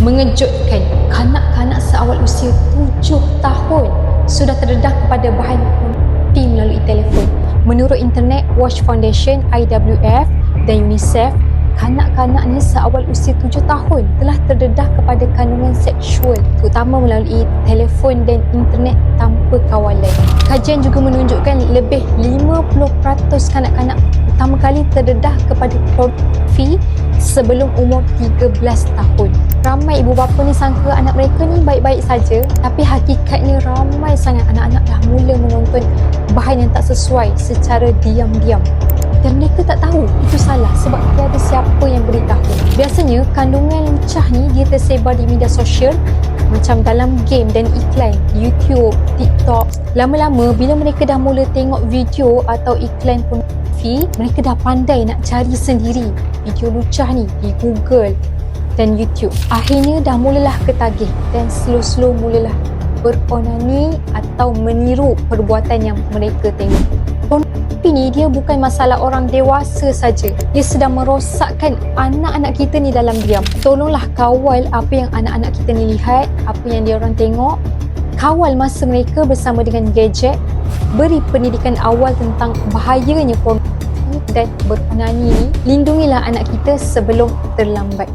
Mengejutkan, kanak-kanak seawal usia 7 tahun sudah terdedah kepada bahan pornografi melalui telefon. Menurut Internet Watch Foundation IWF dan UNICEF, kanak-kanak ni seawal usia 7 tahun telah terdedah kepada kandungan seksual terutama melalui telefon dan internet tanpa kawalan. Kajian juga menunjukkan lebih 50% kanak-kanak pertama kali terdedah kepada pornografi sebelum umur 13 tahun. Ramai ibu bapa ni sangka anak mereka ni baik-baik saja tapi hakikatnya ramai sangat anak-anak dah mula menonton bahan yang tak sesuai secara diam-diam dan mereka tak tahu itu salah sebab tiada siapa yang beritahu. Biasanya kandungan lucah ni dia tersebar di media sosial macam dalam game dan iklan YouTube, TikTok. Lama-lama bila mereka dah mula tengok video atau iklan pornografi, mereka dah pandai nak cari sendiri video lucah ni di Google dan YouTube. Akhirnya dah mulalah ketagih dan slow-slow mulalah beronani atau meniru perbuatan yang mereka tengok. Pornografi ni dia bukan masalah orang dewasa saja. Dia sedang merosakkan anak-anak kita ni dalam diam. Tolonglah kawal apa yang anak-anak kita ni lihat, apa yang dia orang tengok. Kawal masa mereka bersama dengan gadget. Beri pendidikan awal tentang bahayanya pornografi dan beronani ni. Lindungilah anak kita sebelum terlambat.